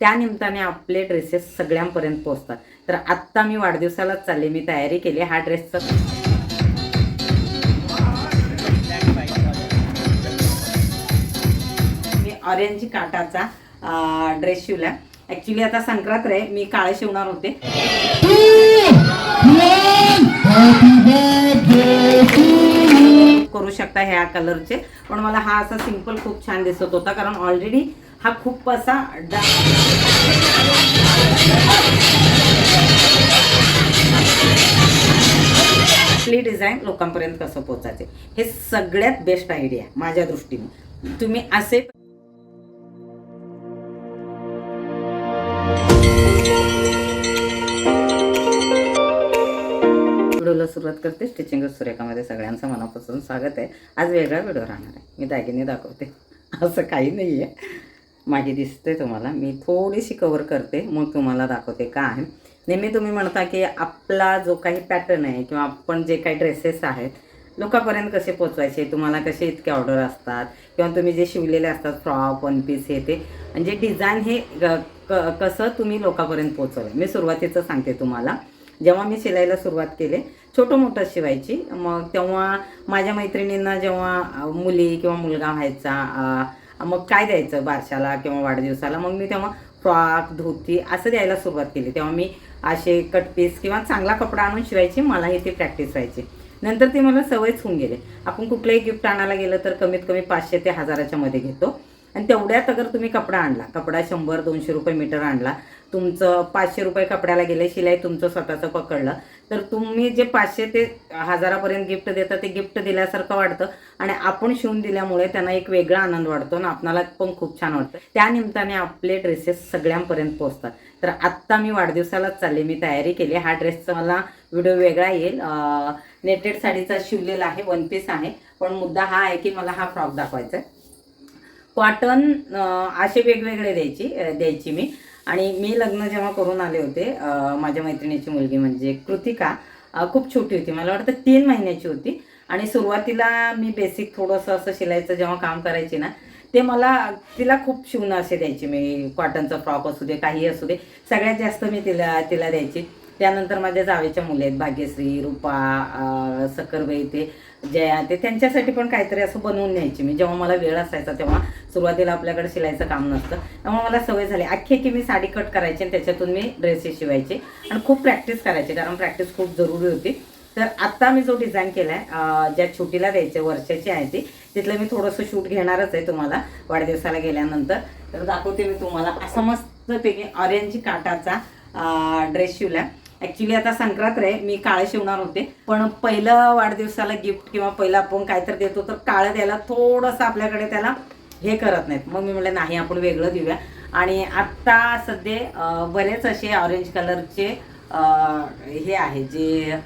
त्या निमित्ताने आपले ड्रेसेस सगळ्यांपर्यंत पोहोचतात. तर आत्ता मी वाढदिवसालाच चालले. मी तयारी केली. हा ड्रेसचं मी ऑरेंज काटाचा ड्रेस शिवला ॲक्च्युली आता संक्रांत रे मी काळे शिवणार होते. करू शकता ह्या कलरचे पण मला हा असा सिंपल खूप छान दिसत होता. कारण ऑलरेडी हा खूप असा डा आपली डिझाईन लोकांपर्यंत कसं पोचायचे? हे सगळ्यात बेस्ट आयडिया माझ्या दृष्टीने. तुम्ही असे व्हिडिओला सुरुवात करते. स्टिचिंग सुरेखामध्ये सगळ्यांचं मनापासून स्वागत आहे. आज वेगळा व्हिडिओ राहणार आहे. मी दागिने दाखवते. असं काही नाही आहे माझी दिसते तुम्हाला. मी थोडीशी कवर करते. मग तुम्हाला दाखवते का आहे. नेहमी तुम्ही म्हणता की आपला जो काही पॅटर्न आहे किंवा आपण जे काही ड्रेसेस आहेत लोकांपर्यंत कसे पोचवायचे तुम्हाला कसे इतके ऑर्डर असतात? किंवा तुम्ही जे शिवलेले असतात फ्रॉक वन पीस हे ते. म्हणजे डिझाईन हे क- कसं तुम्ही लोकांपर्यंत पोचवलं मी सुरुवातीचं सांगते तुम्हाला. जेव्हा मी शिलाईला सुरुवात केली छोटं मोठं शिवायची. मग तेव्हा माझ्या मैत्रिणींना जेव्हा मुली किंवा मुलगा व्हायचा मग काय द्यायचं बारशाला किंवा वाढदिवसाला? मग मी तेव्हा फ्रॉक धोती असं द्यायला सुरुवात केली. तेव्हा मी असे कटपीस किंवा चांगला कपडा आणून शिवायची मलाही ती प्रॅक्टिस व्हायची. नंतर ती मला सवयच होऊन गेले. आपण कुठलंही गिफ्ट आणायला गेलं तर कमीत कमी पाचशे ते हजाराच्या मध्ये घेतो. आणि तेवढ्यात अगर तुम्ही कपडा आणला कपडा शंभर दोनशे रुपये मीटर आणला तुमचं पाचशे रुपये कपड्याला गेले शिलाई तुमचं स्वतःचं पकडलं तर तुम्ही जे पाचशे ते हजारापर्यंत गिफ्ट देता ते गिफ्ट दिल्यासारखं वाटतं. आणि आपण शिवून दिल्यामुळे त्यांना एक वेगळा आनंद वाटतो आणि आपणाला पण खूप छान वाटतं. त्या निमित्ताने आपले ड्रेसेस सगळ्यांपर्यंत पोहोचतात. तर आत्ता मी वाढदिवसालाच चालले मी तयारी केली. हा ड्रेसचा मला व्हिडिओ वेगळा येईल. नेटेड साडीचा शिवलेला आहे वन पीस आहे. पण मुद्दा हा आहे की मला हा फ्रॉक दाखवायचा आहे. कॉटन असे वेगवेगळे द्यायची द्यायची मी. आणि मी लग्न जेव्हा करून आले होते माझ्या मैत्रिणीची मुलगी म्हणजे कृतिका खूप छोटी होती. मला वाटतं तीन महिन्याची होती. आणि सुरुवातीला मी बेसिक थोडंसं असं शिलाईचं जेव्हा काम करायची ना ते मला तिला खूप शिवणं असे द्यायचे मी. कॉटनचा फ्रॉक असू दे काही असू दे. सगळ्यात जास्त मी तिला तिला द्यायची. त्यानंतर माझ्या जावेच्या मुली आहेत भाग्यश्री रूपा सकरबाई ते जया ते त्यांच्यासाठी पण काहीतरी असं बनवून न्यायची. मी जेव्हा मला वेळ असायचा तेव्हा सुरुवातीला आपल्याकडे शिलायचं काम नसतं. त्यामुळे मला सवय झाली. अख्खी की मी साडी कट करायची आणि त्याच्यातून मी ड्रेसेस शिवायचे आणि खूप प्रॅक्टिस करायची कारण प्रॅक्टिस खूप जरुरी होती. तर आत्ता मी जो डिझाईन केला आहे ज्या छोटीला द्यायचे वर्षाची आहे ती तिथलं मी थोडंसं शूट घेणारच आहे तुम्हाला वाढदिवसाला गेल्यानंतर. तर दाखवते मी तुम्हाला. असं मस्तपैकी ऑरेंज काटाचा ड्रेस शिवला ॲक्च्युली आता संक्रांत आहे मी काळं शिवणार होते. पण पहिलं वाढदिवसाला गिफ्ट किंवा पहिलं आपण काहीतरी देतो तर काळं द्यायला थोडंसं आपल्याकडे त्याला हे करत नाहीत. मग मी म्हटलं नाही आपण वेगळं देऊया. आणि आत्ता सध्या बरेच असे ऑरेंज कलरचे हे आहे जे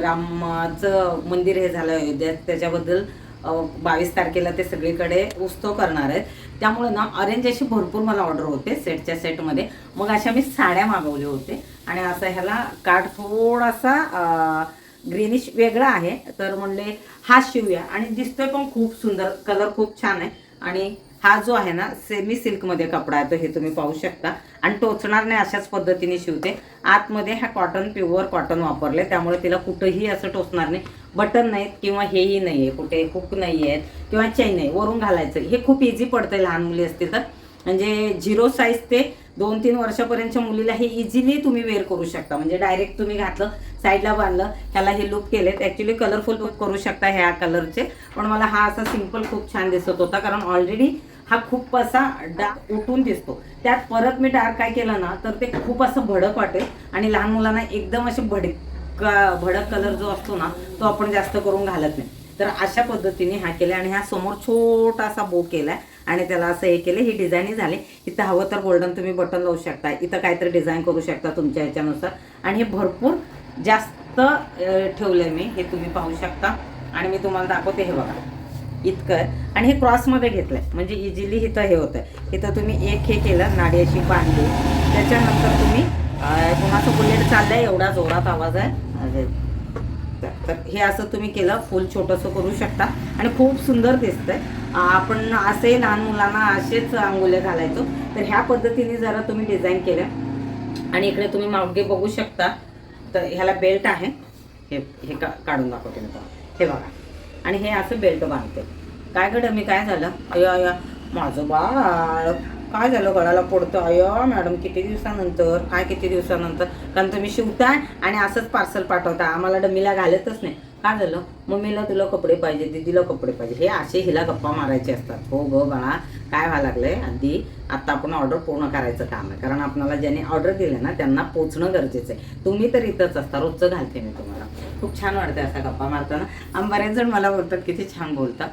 रामाचं मंदिर हे झालं अयोध्यात त्याच्याबद्दल बावीस तारखेला ते सगळीकडे उत्सव करणार आहेत. त्यामुळे ना ऑरेंज अशी भरपूर मला ऑर्डर होते सेटच्या सेटमध्ये मग अशा मी साड्या मागवले होते. आणि असं ह्याला काठ थोडासा ग्रीनिश वेगळा आहे. तर म्हणले हा शिवूया. आणि दिसतोय पण खूप सुंदर कलर खूप छान आहे. आणि हा जो आहे ना सेमी सिल्कमध्ये कपडा आहे तो हे तुम्ही पाहू शकता. आणि टोचणार नाही अशाच पद्धतीने शिवते. आतमध्ये हा कॉटन प्युअर कॉटन वापरले. त्यामुळे तिला कुठंही असं टोचणार नाही. बटन नाहीत किंवा हेही नाही आहे कुठे हुक नाही आहेत किंवा चैन नाही वरून घालायचं. हे खूप इझी पडतं लहान मुली असतील तर. म्हणजे झिरो साईज ते दोन तीन वर्षापर्यंतच्या मुलीला हे इझिली तुम्ही वेअर करू शकता. म्हणजे डायरेक्ट तुम्ही घातलं साईडला बांधलं ह्याला हे लुक केलेत. ॲक्च्युली कलरफुल करू शकता ह्या कलरचे पण मला हा असा सिंपल खूप छान दिसत होता. कारण ऑलरेडी हा खूप असा डार्क उठून दिसतो. त्यात परत मी डार्क काय केलं ना तर ते खूप असं भडक वाटेल आणि लहान मुलांना एकदम असे भडक क भडक कलर जो असतो ना तो आपण जास्त करून घालत नाही. तर अशा पद्धतीने हा केला आणि हा समोर छोटासा बो केलाय आणि त्याला असं हे केलं ही डिझाईन झाली. इथं हवं तर गोल्डन तुम्ही बटन लावू शकता. इथं काहीतरी डिझाईन करू शकता तुमच्या ह्याच्यानुसार. आणि हे भरपूर जास्त ठेवलंय मी हे तुम्ही पाहू शकता. आणि मी तुम्हाला दाखवते हे बघा. इतकं. आणि हे क्रॉसमध्ये घेतलंय. म्हणजे इझिली इथं हे होतं इथं तुम्ही एक हे केलं नाडी अशी बांधली. त्याच्यानंतर तुम्ही कुणाचं बुलेट बुलेट चाललंय एवढा जोरात आवाज आहे. तर तर हे असं तुम्ही केलं. फुल छोटंसं करू शकता. आणि खूप सुंदर दिसतंय. आपण असे लहान मुलांना असेच अंगुले घालायचो. तर ह्या पद्धतीने जरा तुम्ही डिझाईन केल्या. आणि इकडे तुम्ही मागे बघू शकता. तर ह्याला बेल्ट आहे. हे हे का काढून दाखवते मी हे बघा. आणि हे असं बेल्ट बांधते. काय घडं मी काय झालं? अय माझं बाळ. काय झालं गळाला पडतं अयो मॅडम किती दिवसानंतर? काय किती दिवसानंतर? कारण तुम्ही शिवताय आणि असंच पार्सल पाठवता आम्हाला डमीला घालतच नाही. काय झालं? मम्मीला तुला कपडे पाहिजे दीदीला कपडे पाहिजे. हे असे हिला गप्पा मारायचे असतात. हो ग बाळा काय व्हायला लागलंय? आधी आता आपण ऑर्डर पूर्ण करायचं काम आहे. कारण आपल्याला ज्यांनी ऑर्डर दिले ना त्यांना पोचणं गरजेचं आहे. तुम्ही तर इथंच असता. रोजचं घालते मी तुम्हाला. खूप छान वाटतं असा गप्पा मारताना. आणि बरेच जण मला बोलतात किती छान बोलतात.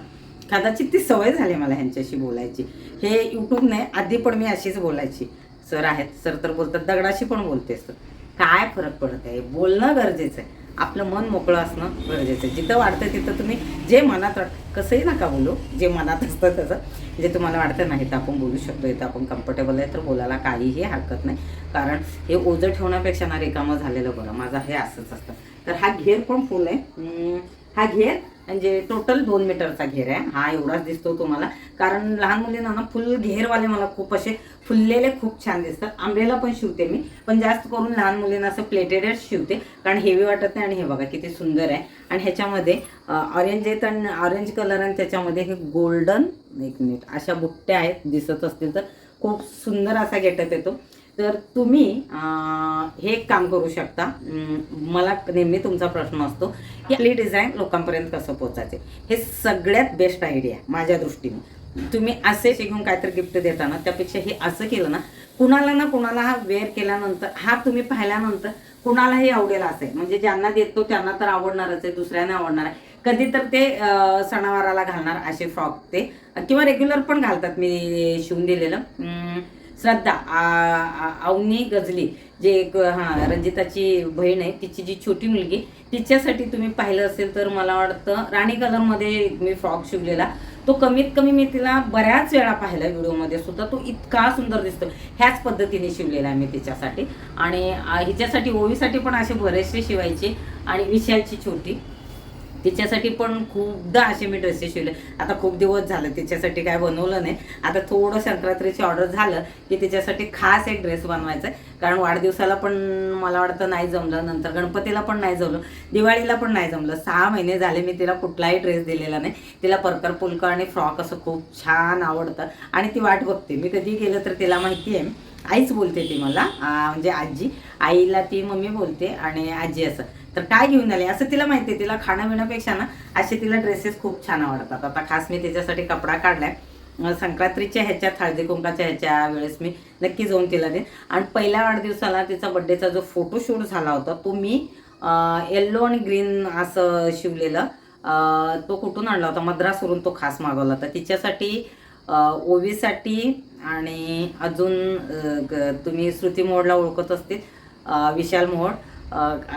कदाचित ती सवय झाली मला ह्यांच्याशी बोलायची. हे यूट्यूबने आधी पण मी अशीच बोलायची. सर आहेत. सर तर बोलतात दगडाशी पण बोलते सर काय फरक पडत आहे? बोलणं गरजेचं आहे. आपलं मन मोकळं असणं गरजेचं आहे. जिथं वाटतं तिथं तुम्ही जे मनात वाट कसंही नका बोलू. जे मनात असतं त्याचं जे तुम्हाला वाटतं नाही तर आपण बोलू शकतो इथं आपण कम्फर्टेबल आहे तर बोलायला काहीही हरकत नाही. कारण हे ओझं ठेवण्यापेक्षा ना रिकामं झालेलं बरं. माझं हे असंच असतं. तर हा घेर पण फुल आहे हा घेर म्हणजे टोटल दोन मीटरचा घेर आहे. हा एवढाच दिसतो तुम्हाला. कारण लहान मुलींना ना फुल घेरवाले मला खूप असे फुललेले खूप छान दिसतात. आंबेला पण शिवते मी पण जास्त करून लहान मुलींना असं प्लेटेडच शिवते. कारण हेवी वाटत नाही आणि हे बघा किती सुंदर आहे. आणि ह्याच्यामध्ये ऑरेंज आहेत आणि ऑरेंज कलर आणि त्याच्यामध्ये हे गोल्डन एक मिनिट अशा बुट्ट्या आहेत दिसत असतील तर. खूप सुंदर असा गेटअप येतो. तर तुम्ही हे एक काम करू शकता. मला नेहमी तुमचा प्रश्न असतो की आपली डिझाईन लोकांपर्यंत कसं पोचायचे हे सगळ्यात बेस्ट आयडिया माझ्या दृष्टीने. तुम्ही असे घेऊन काहीतरी गिफ्ट देताना त्यापेक्षा हे असं केलं ना कुणाला ना कुणाला हा वेअर केल्यानंतर हा तुम्ही पाहिल्यानंतर कुणालाही आवडेल असेल. म्हणजे ज्यांना देतो त्यांना तर आवडणारच आहे दुसऱ्यांना आवडणार आहे. कधी तर ते सणावाराला घालणार असे फ्रॉक ते किंवा रेग्युलर पण घालतात मी शिवून दिलेलं. अं, श्रद्धा आ- अवनी गजली जे एक हां रंजिताची बहीण आहे तिची जी छोटी मुलगी तिच्यासाठी तुम्ही पाहिलं असेल तर मला वाटतं राणी कलरमध्ये मी फ्रॉक शिवलेला तो कमीत कमी मी तिला बऱ्याच वेळा पाहिला व्हिडिओमध्ये सुद्धा तो इतका सुंदर दिसतो. ह्याच पद्धतीने शिवलेला आहे मी तिच्यासाठी. आणि हिच्यासाठी ओवीसाठी पण असे बरेचसे शिवायचे आणि विशालची छोटी. तिच्यासाठी पण खूपदा असे मी ड्रेसेस शिवले. आता खूप दिवस झालं तिच्यासाठी काय बनवलं नाही. आता थोडं संक्रांतीची ऑर्डर झालं की तिच्यासाठी खास एक ड्रेस बनवायचा आहे कारण वाढदिवसाला पण मला वाटतं नाही जमलं नंतर गणपतीला पण नाही जमलं दिवाळीला पण नाही जमलं. सहा महिने झाले मी तिला कुठलाही ड्रेस दिलेला नाही. तिला परकर पुलकर आणि फ्रॉक असं खूप छान आवडतं. आणि ती वाट बघते. मी कधी गेलं तर तिला माहिती आहे आईच बोलते ती मला म्हणजे आजी. आईला ती मम्मी बोलते आणि आजी असं. तर काय घेऊन आले? असं तिला माहिती आहे तिला खाणं पिण्यापेक्षा ना असे तिला ड्रेसेस खूप छान आवडतात. आता खास मी तिच्यासाठी कपडा काढलाय. संक्रांतीच्या ह्याच्यात हळदी कुंकाच्या ह्याच्या वेळेस मी नक्की जाऊन तिला देईन. आणि पहिल्या वाढदिवसाला तिचा बड्डेचा जो फोटोशूट झाला होता तो मी येल्लो आणि ग्रीन असं शिवलेलं तो कुठून आणला होता? मद्रासवरून तो खास मागवला होता. तिच्यासाठी ओवीसाठी आणि अजून ग- तुम्ही श्रुती मोडला ओळखत असतील विशाल मोड.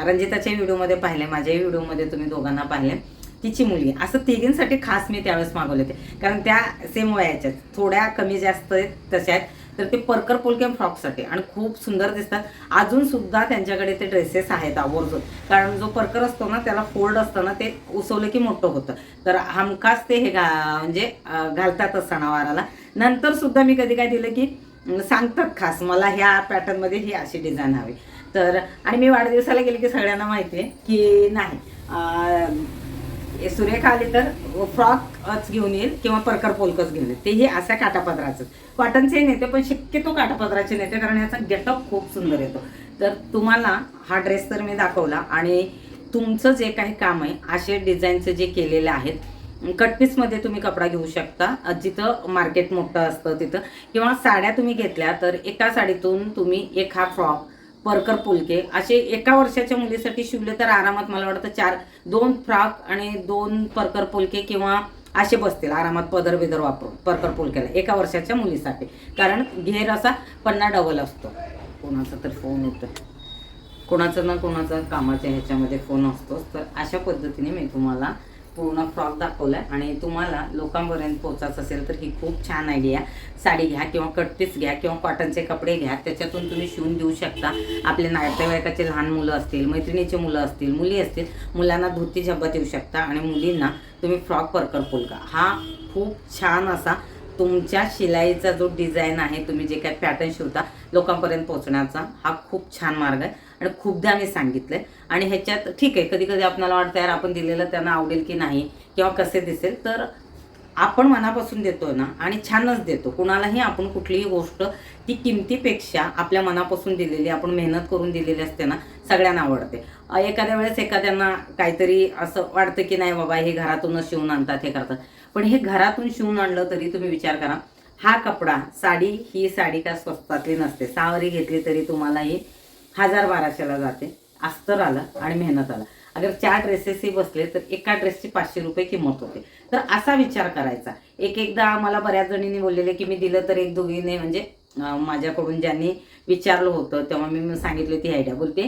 रंजिताच्या व्हिडिओमध्ये पाहिले माझ्याही व्हिडिओमध्ये तुम्ही दोघांना पाहिले. तिची मुलगी. असं तिघींसाठी खास मी त्यावेळेस मागवले होते. कारण त्या सेम वयाच्यात. थोड्या कमी जास्त आहेत तशा आहेत. तर ते परकर पोलके फ्रॉकसाठी. आणि खूप सुंदर दिसतात. अजून सुद्धा त्यांच्याकडे ते ड्रेसेस आहेत आवर्जून. कारण जो परकर असतो ना त्याला फोल्ड असतं ना ते उसवलं की मोठं होतं. तर हमखास ते हे घा म्हणजे घालतातच सणावाराला नंतर सुद्धा मी कधी काय दिलं की सांगतात खास मला ह्या पॅटर्नमध्ये ही अशी डिझाईन हवी. तर आणि मी वाढदिवसाला गेले की सगळ्यांना माहिती आहे की नाही. सूर्यखा आली तर फ्रॉकच घेऊन येईल किंवा परकर पोलकच घेऊन येईल. तेही अशा काटापदराचं. कॉटनचे नेते पण शक्यतो काटापदराचे नेते कारण याचा गेटअप खूप सुंदर येतो. तर तुम्हाला हा ड्रेस तर मी दाखवला आणि तुमचं जे काही काम आहे असे डिझाईनचे जे केलेले आहेत कटपीसमध्ये तुम्ही कपडा घेऊ शकता. जिथं मार्केट मोठं असतं तिथं. किंवा साड्या तुम्ही घेतल्या तर एका साडीतून तुम्ही एक हा फ्रॉक परकर पुलके. असे एका वर्षाच्या मुलीसाठी शिवले तर आरामात मला वाटतं चार दोन फ्रॉक आणि दोन परकर पुलके किंवा असे बसतील. आरामात पदर बिदर वापरून परकर पुलक्याला एका वर्षाच्या मुलीसाठी. कारण घेर असा पन्ना डबल असतो. कोणाचा तर फोन येतो. कोणाचं ना कोणाचा कामाच्या ह्याच्यामध्ये फोन असतोच. तर अशा पद्धतीने मी तुम्हाला पूर्ण फ्रॉक दाखवला आणि तुम्हाला लोकांपर्यंत पोचायचं असेल तर ही खूप छान आयडिया साडी घ्या किंवा कटपीस घ्या किंवा कॉटनचे कपडे घ्या. त्याच्यातून तुम्ही शिवून देऊ शकता. आपले नातेवाईकाचे लहान मुलं असतील मैत्रिणीचे मुलं असतील मुली असतील मुलांना धोती झब्बा देऊ शकता आणि मुलींना तुम्ही फ्रॉक परकर फुलका. हा खूप छान असा तुमच्या शिलाईचा जो डिझाईन आहे तुम्ही जे काही पॅटर्न शिवता लोकांपर्यंत पोहोचण्याचा हा खूप छान मार्ग आहे. आणि खूपदा मी सांगितलं आहे आणि ह्याच्यात ठीक आहे कधी कधी आपल्याला वाटतं यार आपण दिलेलं त्यांना आवडेल की नाही किंवा कसे दिसेल? तर आपण मनापासून देतोय ना आणि छानच देतो. कुणालाही आपण कुठलीही गोष्ट ती किमतीपेक्षा आपल्या मनापासून दिलेली आपण मेहनत करून दिलेली असते ना सगळ्यांना आवडते. एखाद्या वेळेस एखाद्यांना काहीतरी असं वाटतं की नाही बाबा हे घरातूनच शिवून आणतात हे करतात. पण हे घरातून शिवून आणलं तरी तुम्ही विचार करा हा कपडा साडी ही साडी का स्वस्तातली नसते. सहावारी घेतली तरी तुम्हाला ही हजार बाराशेला जाते. अस्तर आलं आणि मेहनत आलं. अगर चार ड्रेसेसही बसले तर एका ड्रेसची पाचशे रुपये किंमत होते. तर असा विचार करायचा. एक एकदा मला बऱ्याच जणींनी बोललेले की मी दिलं तर एक दोघीने म्हणजे माझ्याकडून ज्यांनी विचारलं होतं तेव्हा मी सांगितली होती आयडिया बोलते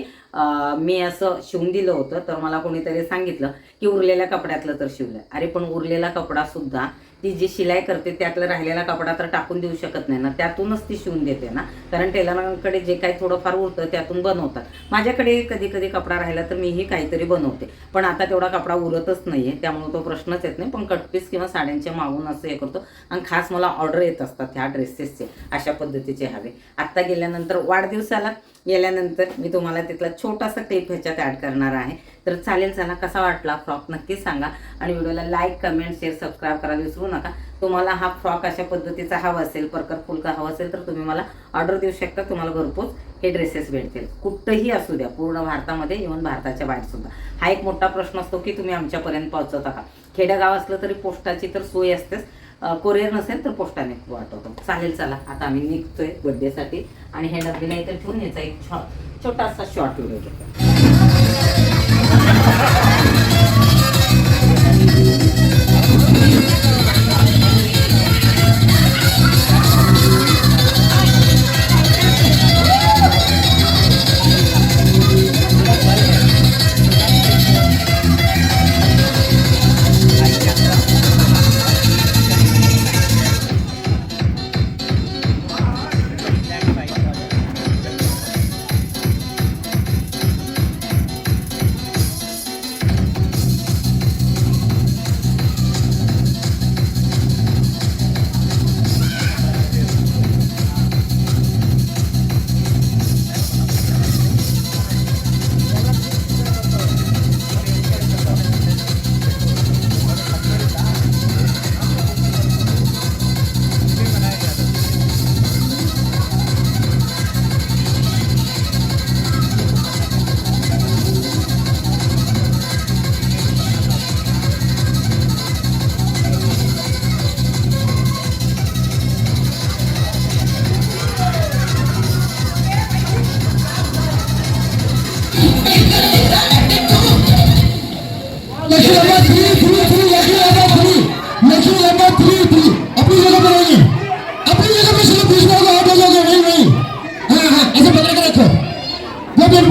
मी असं शिवून दिलं होतं तर मला कोणीतरी सांगितलं की उरलेल्या कपड्यातलं तर शिवलं. अरे पण उरलेला कपडासुद्धा ती जी शिलाई करते त्यातला राहिलेला कपडा तर टाकून देऊ शकत नाही ना. त्यातूनच ती शिवून देते ना. कारण टेलरांकडे जे काही थोडंफार उरतं त्यातून बनवतात. माझ्याकडे कधी कधी कपडा राहिला तर मीही काहीतरी बनवते. पण आता तेवढा कपडा उरतच नाहीये त्यामुळे तो प्रश्नच येत नाही. पण कटपीस किंवा साड्यांचे मागून असं हे करतो. आणि खास मला ऑर्डर येत असतात ह्या ड्रेसेसचे अशा पद्धतीचे हवे. आत्ता गेल्यानंतर वाढदिवसाला गेल्यानंतर मी तुम्हाला तिथला छोटासा टेप ह्याच्यात ॲड करणार आहे. तर चालेल चला कसा वाटला फ्रॉक नक्कीच सांगा. आणि व्हिडिओला लाईक कमेंट शेअर सबस्क्राईब करायला विसरू नका. तुम्हाला हा फ्रॉक अशा पद्धतीचा हवा असेल परकर फुलका हवा असेल तर तुम्ही मला ऑर्डर देऊ शकता. तुम्हाला घरपोच हे ड्रेसेस भेटतील. कुठंही असू द्या पूर्ण भारतामध्ये इव्हन भारताच्या बाहेर सुद्धा. हा एक मोठा प्रश्न असतो की तुम्ही आमच्यापर्यंत पोहोचवता का खेडेगाव असलं तरी पोस्टाची तर सोय असतेच. कोरिअर नसेल तर पोस्टाने पाठवतो चालेल चला. आता आम्ही निघतोय बर्थडेसाठी आणि हे डब्बे नाही तर ठेवून याचा एक छो छोटासा शॉर्ट व्हिडिओ घेतो.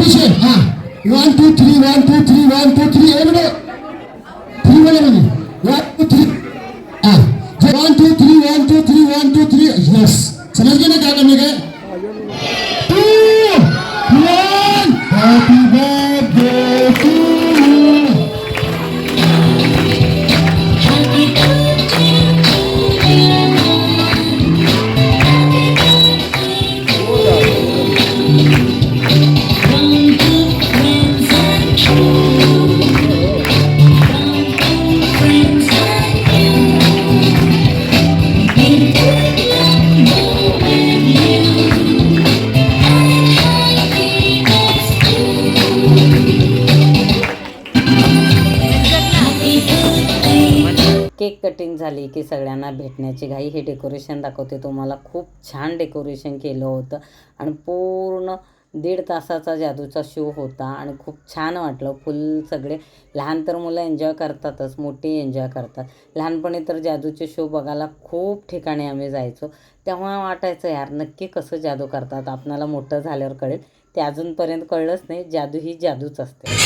दो मिनट पीछे हाँ one two three one two three one two three एक मिनट थ्री बोले मुझे वन टू थ्री हाँ one two three one two three one two three yes सगळ्यांना भेटण्याची घाई. हे डेकोरेशन दाखवते. तुम्हाला खूप छान डेकोरेशन केलं होतं. आणि पूर्ण दीड तासाचा जादूचा शो होता. आणि खूप छान वाटलं. फुल सगळे लहान तर मुलं एन्जॉय करतातच. मोठी एन्जॉय करतात. लहानपणी तर जादूचे शो बघायला खूप ठिकाणी आम्ही जायचो. तेव्हा वाटायचं यार नक्की कसं जादू करतात? आपणाला मोठं झाल्यावर कळेल. ते अजूनपर्यंत कळलंच नाही. जादू ही जादूच असते.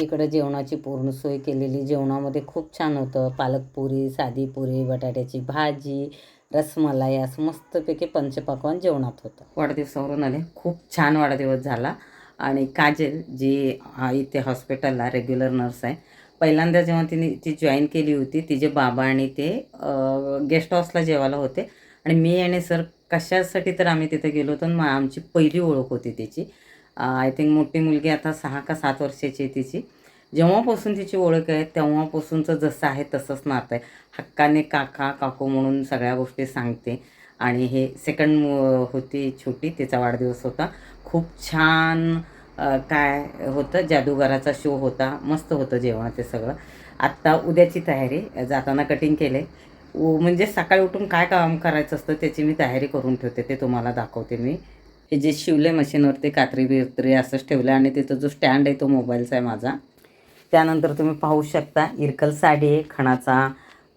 इकडं जेवणाची पूर्ण सोय केलेली. जेवणामध्ये खूप छान होतं. पालक पुरी साधी पुरी बटाट्याची भाजी रसमलाई असं मस्तपैकी पंचपक्वान जेवणात होतं. वाढदिवसावरून आले. खूप छान वाढदिवस झाला. आणि काजल जी इथे हॉस्पिटलला रेग्युलर नर्स आहे पहिल्यांदा जेव्हा तिने ती जॉईन केली होती तिचे बाबा आणि ते गेस्ट हाऊसला जेवायला होते. आणि मी आणि सर कशासाठी तर आम्ही तिथे गेलो होतो आणि मग आमची पहिली ओळख होती तिची. Uh, आय थिंक मोठी मुलगी आता सहा का सात वर्षाची आहे तिची. जेव्हापासून तिची ओळख आहे तेव्हापासूनचं जसं आहे तसंच नातं आहे. हक्काने काका काकू म्हणून सगळ्या गोष्टी सांगते. आणि हे सेकंड होती छोटी तिचा वाढदिवस होता. खूप छान uh, काय होतं जादूगाराचा शो होता. मस्त होतं जेवण ते सगळं. आत्ता उद्याची तयारी. जाताना कटिंग केले म्हणजे सकाळी उठून काय काम करायचं असतं त्याची मी तयारी करून ठेवते ते तुम्हाला दाखवते मी. हे जे शिवले मशीनवरती कात्री बित्री असंच ठेवलं आणि तिथं जो स्टँड आहे तो मोबाईलचा आहे माझा. त्यानंतर तुम्ही पाहू शकता इरकल साडी आहे खणाचा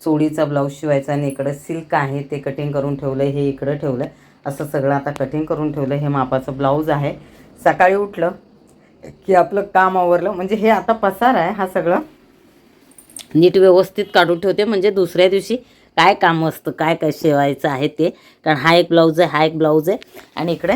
चोळीचा ब्लाऊज शिवायचा आणि इकडं सिल्क आहे ते कटिंग करून ठेवलं हे इकडं ठेवलं असं सगळं आता कटिंग करून ठेवलं हे मापाचं ब्लाऊज आहे. सकाळी उठलं की आपलं काम आवरलं म्हणजे हे आता पसार आहे हा सगळं नीट व्यवस्थित काढून ठेवते. म्हणजे दुसऱ्या दिवशी काय काम असतं काय काय शिवायचं आहे ते. कारण हा एक ब्लाऊज आहे हा एक ब्लाऊज आहे. आणि इकडे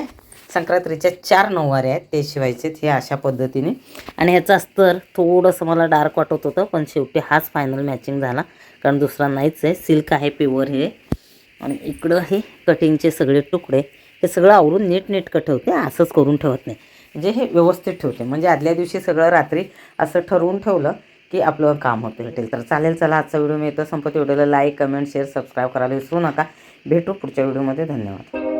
संक्रांतीच्या चार नऊवारे आहेत ते शिवायचे हे अशा पद्धतीने. आणि ह्याचा स्तर थोडंसं मला डार्क वाटत होतं पण शेवटी हाच फायनल मॅचिंग झाला. कारण दुसरा नाहीच आहे सिल्क आहे प्युअर हे. आणि इकडं हे कटिंगचे सगळे तुकडे हे सगळं आवरून नीट नीटकं ठेवते असंच करून ठेवत नाही. म्हणजे हे व्यवस्थित ठेवते. म्हणजे आदल्या दिवशी सगळं रात्री असं ठरवून ठेवलं की आपलं काम होतं भेटेल. तर चालेल चला आजचा व्हिडिओ मी येतो संपत व्हिडिओला लाईक कमेंट शेअर सबस्क्राईब करायला विसरू नका. भेटू पुढच्या व्हिडिओमध्ये. धन्यवाद.